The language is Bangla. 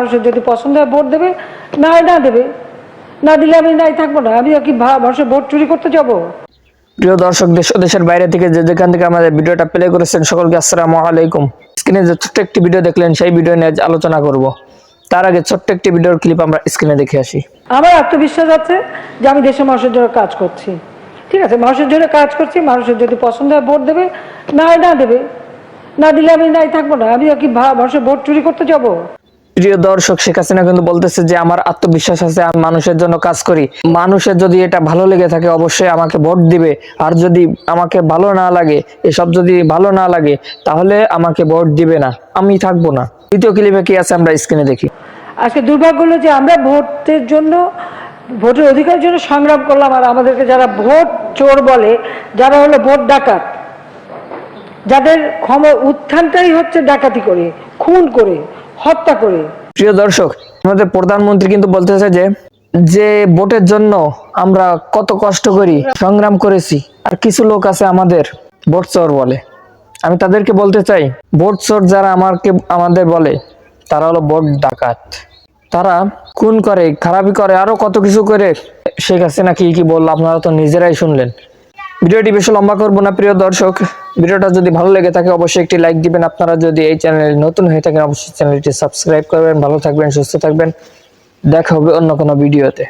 মানুষের যদি পছন্দ হয় ভোট দেবে না হয় না দেবে। না দিলে আমি নাই থাকব না। আমি কি মানুষের ভোট চুরি করতে যাব? প্রিয় দর্শক দেশ দেশের বাইরে থেকে যে যেখান থেকে আমাদের ভিডিওটা প্লে করেছেন সকলকে আসসালামু আলাইকুম। স্ক্রিনে যে ছোট্ট একটি ভিডিও দেখলেন সেই ভিডিও নিয়ে আজ আলোচনা করব। তার আগে ছোট্ট একটি ভিডিওর ক্লিপ আমরা স্ক্রিনে দেখে আসি। আমার আত্মবিশ্বাস আছে যে আমি দেশের মানুষের জন্য কাজ করছি। ঠিক আছে মানুষের জন্য কাজ করছি মানুষের যদি পছন্দ হয় ভোট দেবে না হয় না দেবে। না দিলে আমি নাই থাকব না। আমি কি মানুষের ভোট চুরি করতে যাব? প্রিয় দর্শক, শেখ হাসিনা কিন্তু বলতেছে যে, আমার আত্মবিশ্বাস আছে, আমি মানুষের জন্য কাজ করি। মানুষের যদি এটা ভালো লেগে থাকে, অবশ্যই আমাকে ভোট দিবে। আর যদি আমাকে ভালো না লাগে, এসব যদি ভালো না লাগে, তাহলে আমাকে ভোট দিবে না। আমি থাকব না। দ্বিতীয় ক্লিপে কি আছে আমরা স্ক্রিনে দেখি। আজকে দুর্ভাগ্য হলো যে আমরা ভোটের জন্য, ভোটের অধিকারের জন্য সংগ্রাম করলাম আর আমাদেরকে যারা ভোট চোর বলে, যারা হলো ভোট ডাকাত, যাদের ক্ষম উত্থানটাই হচ্ছে ডাকাতি করে, খুন করে। হত্যা করে। প্রিয় দর্শক, আমাদের প্রধানমন্ত্রী কিন্তু বলতেছে যে যে ভোটের জন্য আমরা কত কষ্ট করি, সংগ্রাম করেছি, আর কিছু লোক আছে আমাদের ভোট চোর বলে। আমি তাদেরকে বলতে চাই, ভোট চোর যারা আমাকে আমাদের বলে, তারা হলো ভোট ডাকাত। তারা খুন করে খারাপি করে, আরও কত কিছু করে, শেখ হাসিনা কি কি বলল আপনারা তো নিজেরাই শুনলেন। ভিডিওটি বেশি লম্বা করব না, প্রিয় দর্শক। ভিডিওটা যদি ভালো লেগে থাকে, অবশ্যই একটি লাইক দিবেন। আপনারা যদি এই চ্যানেলে নতুন হয়ে থাকেন, অবশ্যই চ্যানেলটি সাবস্ক্রাইব করবেন। ভালো থাকবেন, সুস্থ থাকবেন। দেখা হবে অন্য কোনো ভিডিওতে